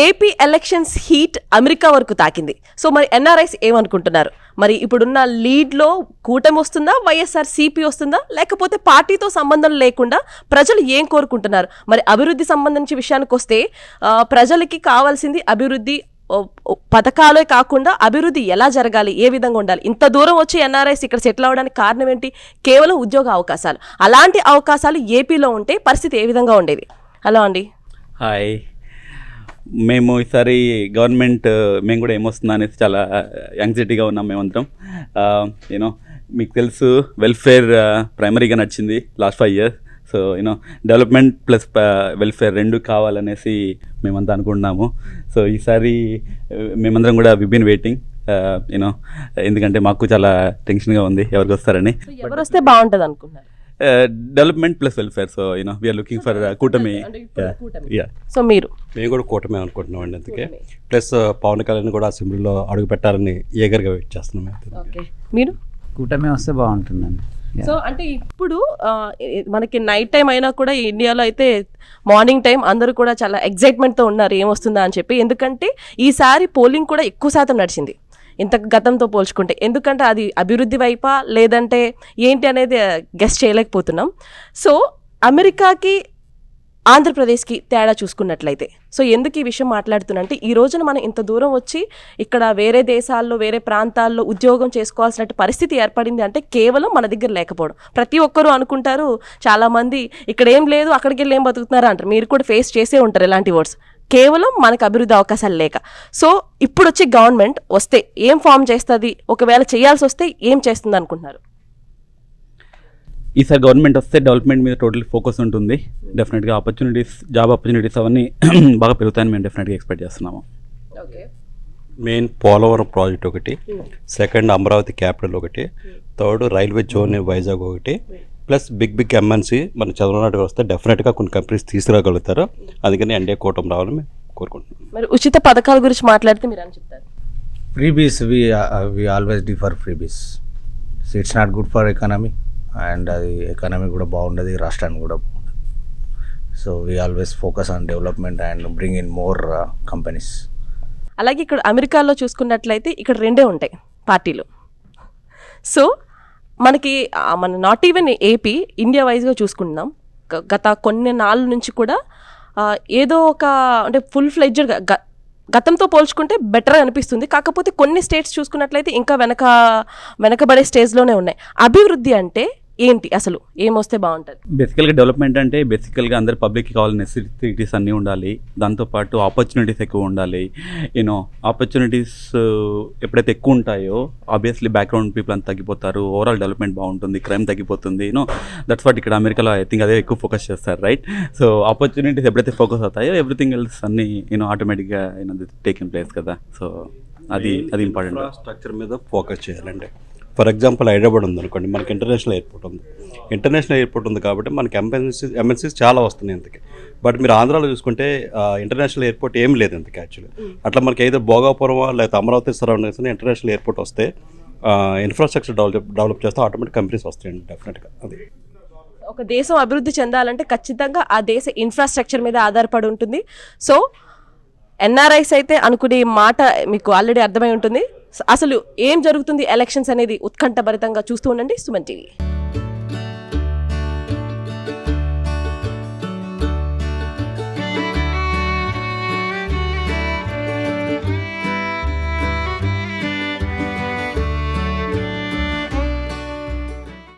AP elections heat America వరకు తాకింది. So మరి ఎన్ఆర్ఐస్ ఏమనుకుంటున్నారు? మరి ఇప్పుడున్న లీడ్లో కూటమి వస్తుందా? వైఎస్ఆర్ సిపి వస్తుందా? లేకపోతే పార్టీతో సంబంధం లేకుండా ప్రజలు ఏం కోరుకుంటున్నారు? మరి అభివృద్ధి సంబంధించి విషయానికి వస్తే ప్రజలకి కావాల్సింది అభివృద్ధి పథకాలే కాకుండా అభివృద్ధి ఎలా జరగాలి? ఏ విధంగా ఉండాలి? ఇంత దూరం వచ్చి ఎన్ఆర్ఐస్ ఇక్కడ సెటిల్ అవ్వడానికి కారణం ఏంటి? కేవలం ఉద్యోగ అవకాశాలు. అలాంటి అవకాశాలు ఏపీలో ఉంటే పరిస్థితి ఏ విధంగా ఉండేది? హలో అండి. హాయ్. మేము ఈసారి గవర్నమెంట్ మేము కూడా ఏమొస్తుందా అనేసి చాలా యాంగ్జైటీగా ఉన్నాం మేమందరం. యూనో మీకు తెలుసు వెల్ఫేర్ ప్రైమరీగా నచ్చింది last five years so you know development plus welfare రెండు కావాలనేసి మేమంతా అనుకుంటున్నాము. సో ఈసారి మేమందరం కూడా విబిన్ వెయిటింగ్ యూనో ఎందుకంటే మాకు చాలా టెన్షన్గా ఉంది ఎవరికి వస్తారని. ఎవరు వస్తే బాగుంటుంది అనుకున్నారు development plus welfare so you know we are looking for కూటమి సో మీరు? మేము కూడా కూటమి అనుకుంటున్నాం అండి అందుకే. ప్లస్ పవన్ కళ్యాణ్ కూడా అసెంబ్లీలో అడుగు పెట్టాలని ఏగర్గా వెయిట్ చేస్తున్నాం మీరు? కూటమి వస్తే బాగుంటుందండి. సో అంటే ఇప్పుడు ఏ- మనకి నైట్ టైం అయినా కూడా ఇండియాలో అయితే మార్నింగ్ టైం అందరూ కూడా చాలా ఎగ్జైట్మెంట్తో ఉన్నారు ఏమొస్తుందా అని చెప్పి. ఎందుకంటే ఈసారి పోలింగ్ కూడా ఎక్కువ శాతం నడిచింది. ఇంత గతంతో పోల్చుకుంటే. ఎందుకంటే అది అభివృద్ధి వైపా లేదంటే ఏంటి అనేది గెస్ట్ చేయలేకపోతున్నాం. సో అమెరికాకి ఆంధ్రప్రదేశ్కి తేడా చూసుకున్నట్లయితే. సో ఎందుకు ఈ విషయం మాట్లాడుతున్నంటే ఈ రోజున మనం ఇంత దూరం వచ్చి ఇక్కడ వేరే దేశాల్లో వేరే ప్రాంతాల్లో ఉద్యోగం చేసుకోవాల్సిన పరిస్థితి ఏర్పడింది అంటే కేవలం మన దగ్గర లేకపోవడం. ప్రతి ఒక్కరూ అనుకుంటారు చాలామంది ఇక్కడ ఏం లేదు అక్కడికి వెళ్ళి ఏం బతుకుతున్నారు అంటారు. మీరు కూడా ఫేస్ చేసే ఉంటారు ఇలాంటి వర్డ్స్ కేవలం మనకు అభివృద్ధి అవకాశాలు లేక. సో ఇప్పుడు వచ్చి గవర్నమెంట్ వస్తే ఏం ఫామ్ చేస్తుంది? ఒకవేళ చేయాల్సి వస్తే ఏం చేస్తుంది అనుకుంటున్నారు? ఈసారి గవర్నమెంట్ వస్తే డెవలప్మెంట్ మీద టోటల్ ఫోకస్ ఉంటుంది. డెఫినెట్గా ఆపర్చునిటీస్ జాబ్ ఆపర్చునిటీస్ అవన్నీ బాగా పెరుగుతాయని మేము డెఫినెట్గా ఎక్స్పెక్ట్ చేస్తున్నాము. ఓకే. మెయిన్ పోలవరం ప్రాజెక్ట్ ఒకటి. సెకండ్ అమరావతి క్యాపిటల్ ఒకటి. థర్డ్ రైల్వే జోన్ వైజాగ్ ఒకటి. ప్లస్ బిగ్ బిగ్ ఎంఎన్సీ మన చంద్రబాబు వస్తే డెఫినెట్గా కొన్ని కంపెనీస్ తీసుకురాగలుగుతారు. అందుకని ఎన్డీఏ కూటమి రావాలని మేము కోరుకుంటున్నాం. మరి ఉచిత పథకాల గురించి మాట్లాడితే మీరు అని చెప్తారు? Uh, we always defer freebies. So it's not good for economy and అది ఎకానమీ కూడా బాగుండదు రాష్ట్రానికి కూడా బాగుండదు. So we always focus on development and bring in more companies అలాగే ఇక్కడ అమెరికాలో చూసుకున్నట్లయితే ఇక్కడ రెండే ఉంటాయి పార్టీలు. సో మనకి మన నాట్ ఈవెన్ ఏపీ ఇండియా వైజ్గా చూసుకుంటున్నాం. గత కొన్ని నాళ్ళ నుంచి కూడా ఏదో ఒక అంటే ఫుల్ ఫ్లెడ్జెడ్ గతంతో పోల్చుకుంటే బెటర్ అనిపిస్తుంది. కాకపోతే కొన్ని స్టేట్స్ చూసుకున్నట్లయితే ఇంకా వెనక వెనకబడే స్టేజ్లోనే ఉన్నాయి. అభివృద్ధి అంటే ఏంటి అసలు? ఏమొస్తే బాగుంటుంది? బేసికల్గా డెవలప్మెంట్ అంటే బేసికల్గా అందరు పబ్లిక్కి కావాల్సిన నెసెసిటీస్ అన్నీ ఉండాలి. దాంతోపాటు ఆపర్చునిటీస్ ఎక్కువ ఉండాలి. యూనో ఆపర్చునిటీస్ ఎప్పుడైతే ఎక్కువ ఉంటాయో ఆబ్వియస్లీ బ్యాక్గ్రౌండ్ పీపుల్ అంతా తగ్గిపోతారు. ఓవరాల్ డెవలప్మెంట్ బాగుంటుంది. క్రైమ్ తగ్గిపోతుంది. యూనో దట్స్ వాట్ ఇక్కడ అమెరికాలో ఐ థింక్ అదే ఎక్కువ ఫోకస్ చేస్తారు రైట్ సో ఆపర్చునిటీస్ ఎప్పుడైతే ఫోకస్ అవుతాయో ఎవ్రీథింగ్ ఎల్స్ అన్నీ యూనో ఆటోమేటిక్గా యూనో టేకింగ్ ప్లేస్ కదా. సో అది అది ఇంపార్టెంట్ ఇన్ఫ్రాస్ట్రక్చర్ మీద ఫోకస్ చేయాలండి. ఫర్ ఎగ్జాంపుల్ హైదరాబాద్ ఉంది అనుకోండి మనకి ఇంటర్నేషనల్ ఎయిర్పోర్ట్ ఉంది. ఇంటర్నేషనల్ ఎయిర్పోర్ట్ ఉంది కాబట్టి మనకి ఎంఎన్సీస్ ఎంఎన్సీస్ చాలా వస్తున్నాయి ఇంతకి. బట్ మీరు ఆంధ్రాలో చూసుకుంటే ఇంటర్నేషనల్ ఎయిర్పోర్ట్ ఏం లేదు ఇంతకి యాక్చువల్లీ అట్లా మనకి ఏదో భోగాపురం లేదా అమరావతి సరౌండింగ్స్ ఇంటర్నేషనల్ ఎయిర్పోర్ట్ వస్తే ఇన్ఫ్రాస్ట్రక్చర్ డెవలప్ డెవలప్ చేస్తే ఆటోమేటిక్ కంపెనీస్ వస్తాయండి డెఫినెట్గా అది. ఒక దేశం అభివృద్ధి చెందాలంటే ఖచ్చితంగా ఆ దేశ ఇన్ఫ్రాస్ట్రక్చర్ మీద ఆధారపడి ఉంటుంది. సో ఎన్ఆర్ఐస్ అయితే అనుకునే మాట మీకు ఆల్రెడీ అర్థమై ఉంటుంది. అసలు ఏం జరుగుతుంది ఎలక్షన్స్ అనేది ఉత్కంఠభరితంగా చూస్తూ ఉండండి సుమన్ టీవీ.